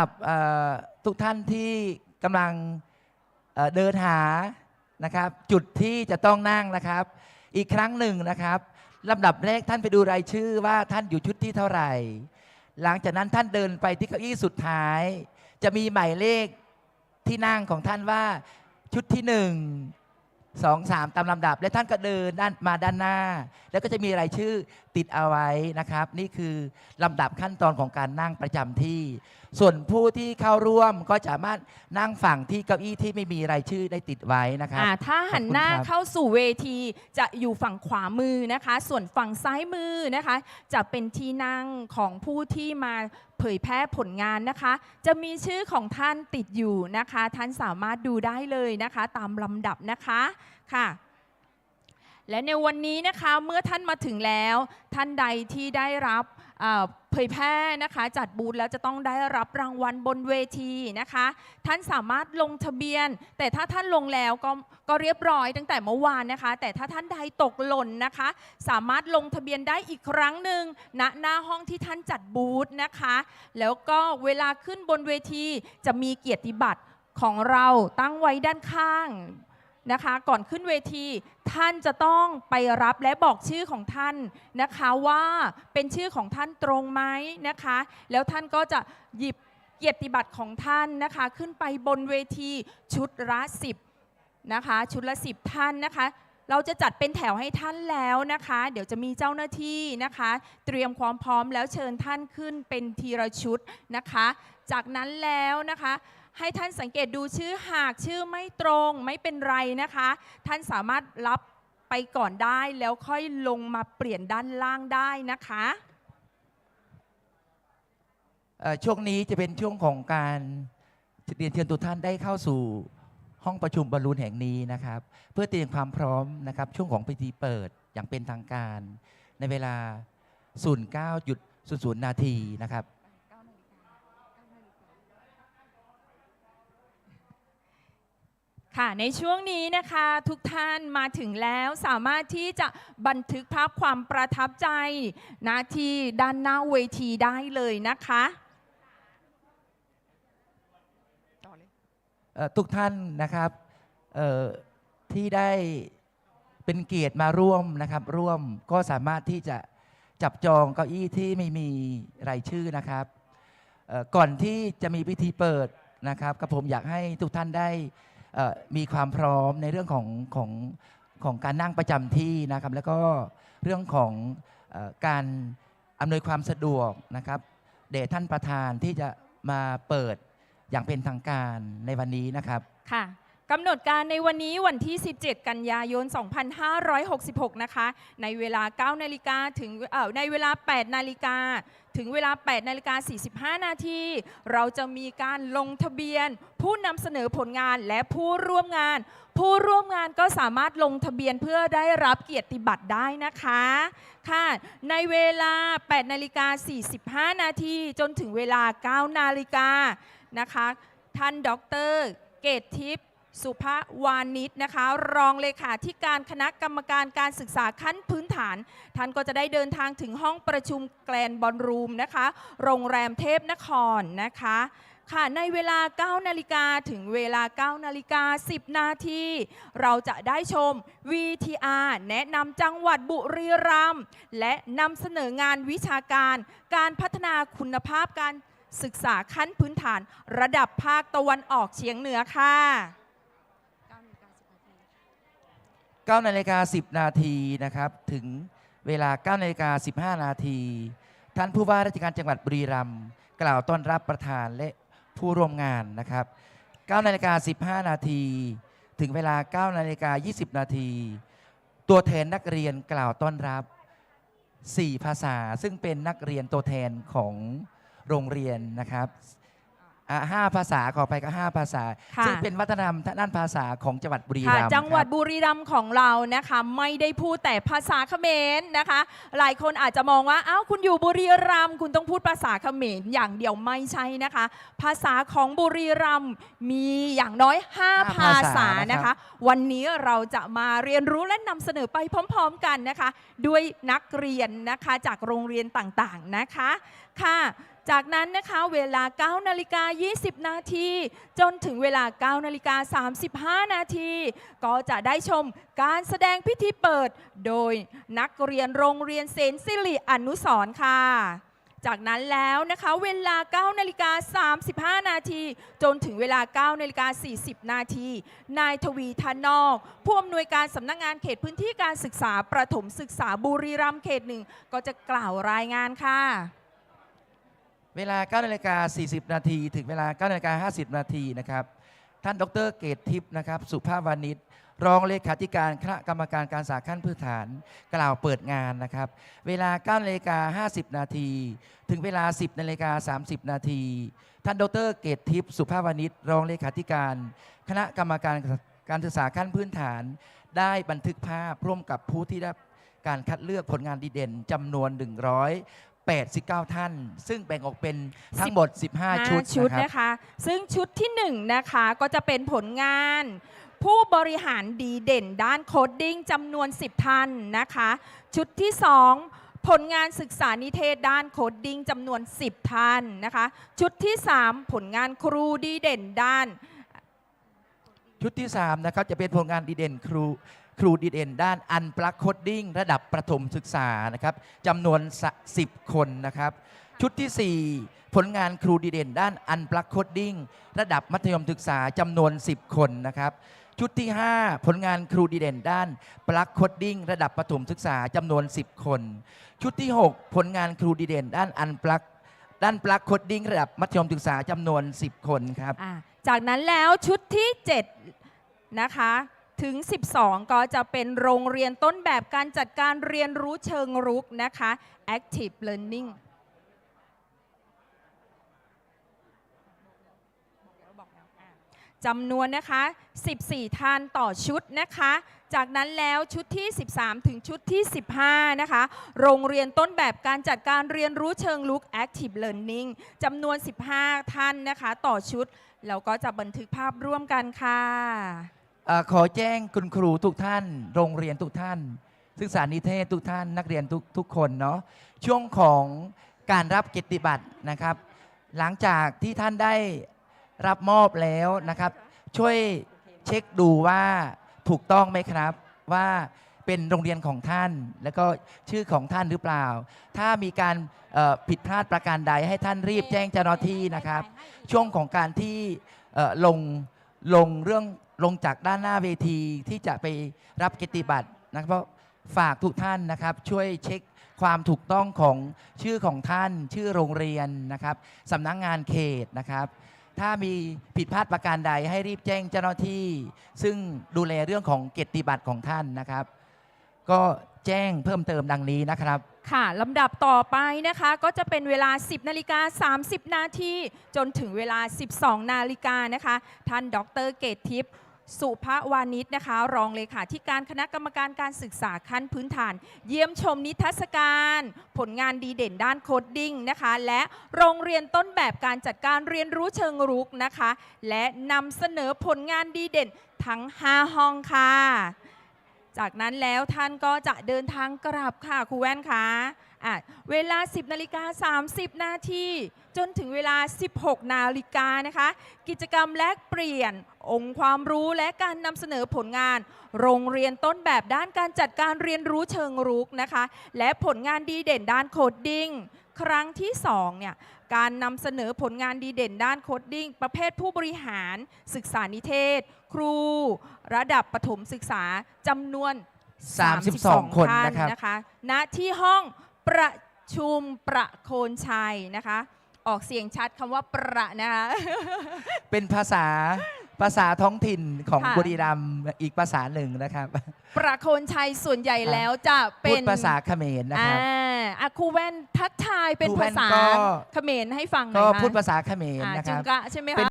กับทุกท่านที่กำลังเอ่อเดินหานะครับ จุดที่จะต้องนั่งนะครับ อีกครั้งหนึ่งนะครับลำดับแรกท่านไปดูรายชื่อว่าท่านอยู่ชุดที่เท่าไหร่ หลังจากนั้นท่านเดินไปที่เก้าอี้สุดท้าย จะมีหมายเลขที่นั่งของท่านว่าชุดที่หนึ่งสองสามตามลำดับ และท่านก็เดินด้านมาด้านหน้า แล้วก็จะมีรายชื่อติดเอาไว้นะครับ นี่คือลำดับขั้นตอนของการนั่งประจำที่ ส่วนผู้ที่เข้าร่วมก็สามารถนั่งฝั่งที่เก้าอี้ที่ไม่มีรายชื่อได้ติดไว้นะครับอ่าถ้าหันหน้าขอบคุณครับ เข้าสู่เวทีจะอยู่ฝั่งขวามือนะคะ ส่วนฝั่งซ้ายมือนะคะ จะเป็นที่นั่งของผู้ที่มาเผยแพร่ผลงานนะคะ จะมีชื่อของท่านติดอยู่นะคะ ท่านสามารถดูได้เลยนะคะ ตามลำดับนะคะค่ะ และในวันนี้นะคะเมื่อท่านมาถึงแล้ว ท่านใดที่ได้รับอ่า เผยแพร่นะคะ จัดบูธแล้วจะต้องได้รับรางวัลบนเวทีนะคะ ท่านสามารถลงทะเบียน แต่ถ้าท่านลงแล้วก็ก็เรียบร้อยตั้งแต่เมื่อวานนะคะ แต่ถ้าท่านใดตกหล่นนะคะ สามารถลงทะเบียนได้อีกครั้งหนึ่งณหน้าห้องที่ท่านจัดบูธนะคะ แล้วก็เวลาขึ้นบนเวทีจะมีเกียรติบัตรของเราตั้งไว้ด้านข้าง นะคะ ก่อนขึ้นเวทีท่านจะต้องไปรับและบอกชื่อของท่านนะคะว่าเป็นชื่อของท่านตรงไหมนะคะ แล้วท่านก็จะหยิบเกียรติบัตรของท่านนะคะ ขึ้นไปบนเวทีชุดละ10นะคะชุดละ10ท่านนะคะ เราจะจัดเป็นแถวให้ท่านแล้วนะคะ เดี๋ยวจะมีเจ้าหน้าที่นะคะ เตรียมความพร้อมแล้วเชิญท่านขึ้นเป็นทีละชุดนะคะ จากนั้นแล้วนะคะ ให้ท่านสังเกตดูชื่อหากชื่อไม่ตรงไม่เป็นไรนะคะ ท่านสามารถรับไปก่อนได้แล้วค่อยลงมาเปลี่ยนด้านล่างได้นะคะช่วงนี้จะเป็นช่วงของการเรียนเชิญทุกท่านได้เข้าสู่ห้องประชุมบอลลูนแห่งนี้นะครับ เพื่อเตรียมความพร้อมนะครับ ช่วงของพิธีเปิดอย่างเป็นทางการ ในเวลา 09.00 นาทีนะครับ ค่ะในช่วงนี้นะคะทุกท่านมาถึงแล้วสามารถที่จะบันทึกภาพความประทับใจณที่ด้านหน้าเวทีได้เลยนะคะทุกท่านนะครับที่ได้เป็นเกียรติมาร่วมนะครับ ร่วมก็สามารถที่จะจับจองเก้าอี้ที่ไม่มีรายชื่อนะครับก่อนที่จะมีพิธีเปิดนะครับกับผมอยากให้ทุกท่านได้ มีความพร้อมในเรื่องของของของการนั่งประจำที่นะครับ แล้วก็เรื่องของออการอำนวยความสะดวกนะครับเดชท่านประธานที่จะมาเปิดอย่างเป็นทางการในวันนี้นะครับค่ะ กำหนดการในวันนี้วันที่ 17 กันยายน 2566 นะคะ ในเวลา 9 นาฬิกาถึงเอ่อในเวลา 8 นาฬิกาถึงเวลา 8 นาฬิกา 45 นาที เราจะมีการลงทะเบียน ผู้นำเสนอผลงานและผู้ร่วมงาน ผู้ร่วมงานก็สามารถลงทะเบียนเพื่อได้รับเกียรติบัตรได้นะคะ ค่ะ ในเวลา 8 นาฬิกา 45 นาทีจนถึงเวลา 9 นาฬิกานะคะ ท่านดร เกตทิพย์ สุภวานิชนะคะ รองเลขาธิการคณะกรรมการการศึกษาขั้นพื้นฐาน ท่านก็จะได้เดินทางถึงห้องประชุมแกลนบอลรูมนะคะ โรงแรมเทพนครนะคะค่ะในเวลา 9 นาฬิกาถึงเวลา 9 นาฬิกา 10 นาที เราจะได้ชม VTR แนะนำจังหวัดบุรีรัมย์และนำเสนองานวิชาการ การพัฒนาคุณภาพการศึกษาขั้นพื้นฐาน ระดับภาคตะวันออกเฉียงเหนือค่ะ 9นาฬิกา10 นาทีนะครับ ถึงเวลา 9นาฬิกา15 นาที ท่านผู้ว่าราชการจังหวัดบุรีรัมย์กล่าวต้อนรับประธานและผู้ร่วมงานนะครับ9นาฬิกา15 นาที ถึงเวลา 9นาฬิกา20 นาที ตัวแทนนักเรียนกล่าวต้อนรับ 4 ภาษา ซึ่งเป็นนักเรียนตัวแทนของโรงเรียนนะครับ อะห้าภาษาขอไปก็ห้าภาษา ค่ะ ซึ่งเป็นวัฒนธรรมด้านภาษาของจังหวัดบุรีค่ะรัมย์จังหวัดครับ บุรีรัมย์ของเรานะคะ ไม่ได้พูดแต่ภาษาเขมรนะคะ หลายคนอาจจะมองว่าอ้าวคุณอยู่บุรีรัมย์คุณต้องพูดภาษาเขมรอย่างเดียวไม่ใช่นะคะ ภาษาของบุรีรัมย์มีอย่างน้อย5ห้าภาภาษาษานะนะคะ คะ วันนี้เราจะมาเรียนรู้และนำเสนอไปพร้อม ๆ กันนะคะ ด้วยนักเรียนนะคะจากโรงเรียนต่างๆนะคะค่ะ จากนั้นนะคะเวลา 9 นาฬิกา 20 นาที จนถึงเวลา 9 นาฬิกา 35 นาที ก็จะได้ชมการแสดงพิธีเปิด โดยนักเรียนโรงเรียนเซนสิริอนุสรค่ะจากนั้นแล้วนะคะเวลา 9 นาฬิกา 35 นาที จนถึงเวลา 9 นาฬิกา 40 นาที นายทวีทานอก ผู้อำนวยการสำนักงานเขตพื้นที่การศึกษาประถมศึกษาบุรีรัมย์เขตหนึ่ง ก็จะกล่าวรายงานค่ะ เวลา9นาฬิกา40 นาที ถึงเวลา9นาฬิกา50 นาทีนะครับ ท่านดรเกตทิพย์นะครับ สุภาพวานิชรองเลขาธิการคณะกรรมการการศึกษาขั้นพื้นฐาน กล่าวเปิดงานนะครับ เวลา9นาฬิกา50 นาที ถึงเวลา 10นาฬิกา30 นาที ท่านดรเกตทิพย์สุภาพวานิชรองเลขาธิการ คณะกรรมการการศึกษาขั้นพื้นฐาน ได้บันทึกภาพร่วมกับผู้ที่ได้การคัดเลือกผลงานดีเด่นจำนวน 189ท่าน ซึ่งแบ่งออกเป็นทั้งหมด 15 ชุดชุดนะครับนะคะ ซึ่งชุดที่1นะคะก็จะเป็นผลงาน ผู้บริหารดีเด่นด้านโคดดิ้งจำนวน 10 ท่านนะคะ ชุดที่ 2 ผลงานศึกษานิเทศด้านโคดดิ้งจำนวน 10 ท่านนะคะ ชุดที่ 3 ผลงานครูดีเด่นด้าน ชุดที่3นะครับจะเป็นผลงานดีเด่นครู ครูดีเด่นด้านอันปลักโคดดิ้งระดับประถมศึกษานะครับจำนวนสะ10 คนนะครับ ชุดทีสี่ 4 ผลงานครูดีเด่นด้านอันปลักโคดดิ้งระดับมัธยมศึกษาจำนวน 10 คนนะครับชุดที่ 5 ผลงานครูดีเด่นด้านปลักโคดดิ้งระดับประถมศึกษาจำนวน 10 คน ชุดที่ 6 ผลงานครูดีเด่นด้านอันปลักด้านปลักโคดดิ้งระดับมัธยมศึกษาจำนวน 10 คนครับ จากนั้นแล้วชุดที่ 7 นะคะ ถึง 12 ก็จะเป็นโรงเรียนต้นแบบการจัดการเรียนรู้เชิงรุกนะคะ active learning จำนวนนะคะ 14 ท่านต่อชุดนะคะ จากนั้นแล้วชุดที่ 13 ถึงชุดที่ 15 นะคะ โรงเรียนต้นแบบการจัดการเรียนรู้เชิงลุก Active Learning จำนวน 15 ท่านนะคะ ต่อชุด แล้วก็จะบันทึกภาพร่วมกันค่ะ อขอแจ้งคุณครูทุกท่าน โรงเรียนทุกท่าน ศึกษานิเทศทุกท่าน นักเรียนทุกทุกคนเนาะช่วงของการรับกียรติบัตรนะครับ หลังจากที่ท่านได้รับมอบแล้วนะครับ ช่วยเช็คดูว่าถูกต้องไหมครับว่าเป็นโรงเรียนของท่าน แล้วก็ชื่อของท่านหรือเปล่า ถ้ามีการผิดพลาดประการใดให้ท่านรีบแจ้งเจ้าหน้าที่นะครับ ช่วงของการที่ลงลงเรื่อง ลงจากด้านหน้าเวทีที่จะไปรับเกียรติบัตรนะครับเพราะฝากทุกท่านนะครับ ช่วยเช็คความถูกต้องของชื่อของท่าน ชื่อโรงเรียนนะครับสำนักงงานเขตนะครับ ถ้ามีผิดพลาดประการใดให้รีบแจ้งเจ้าหน้าที่ ซึ่งดูแลเรื่องของเกียรติบัตรของท่านนะครับ ก็แจ้งเพิ่มเติมดังนี้นะครับ ค่ะลำดับต่อไปนะคะก็จะเป็นเวลา 10นาฬิกา30 นาทีจนถึงเวลา 12 นาฬิกานะคะ ท่านดรเกตทิพย์ สุภวานิชนะคะ รองเลขาธิการคณะกรรมการการศึกษาขั้นพื้นฐาน เยี่ยมชมนิทรรศการ ผลงานดีเด่นด้านโคดดิ้งนะคะ และโรงเรียนต้นแบบการจัดการเรียนรู้เชิงรุกนะคะ และนำเสนอผลงานดีเด่นทั้ง 5 ห้องค่ะ จากนั้นแล้วท่านก็จะเดินทางกลับค่ะครูแว่นคะะเวลา 10นาฬิกา30 นาทีจนถึงเวลา 16 นาฬิกานะคะ กิจกรรมแลกเปลี่ยน องค์ความรู้และการนำเสนอผลงาน โรงเรียนต้นแบบด้านการจัดการเรียนรู้เชิงรุกนะคะ และผลงานดีเด่นด้านโคดดิ้งครั้งที่2เนี่ยการนำเสนอผลงานดีเด่นด้านโคดดิ้งประเภทผู้บริหาร ศึกษานิเทศ ครู ระดับประถมศึกษาจำนวน 32 คนท่านะครับนะคะณที่ห้องประชุมประโคนชัยนะคะ ออกเสียงชัดคำว่าประนะคะ เป็นภาษา ภาษาท้องถิ่นของค่ะ บุรีรัมย์อีกภาษาหนึ่งนะครับประโคนชัยส่วนใหญ่แล้วจะเป็พูดนภาษาเขมรนะอ่าครับ อะครูแว่นทักทายเป็นครูแว่ภานษาก็ เขมรให้ฟังหน่ก็อยค่ะพูดภาษาเขมรอ่านะคจึรังบ กะใช่ไหมเป็นคะ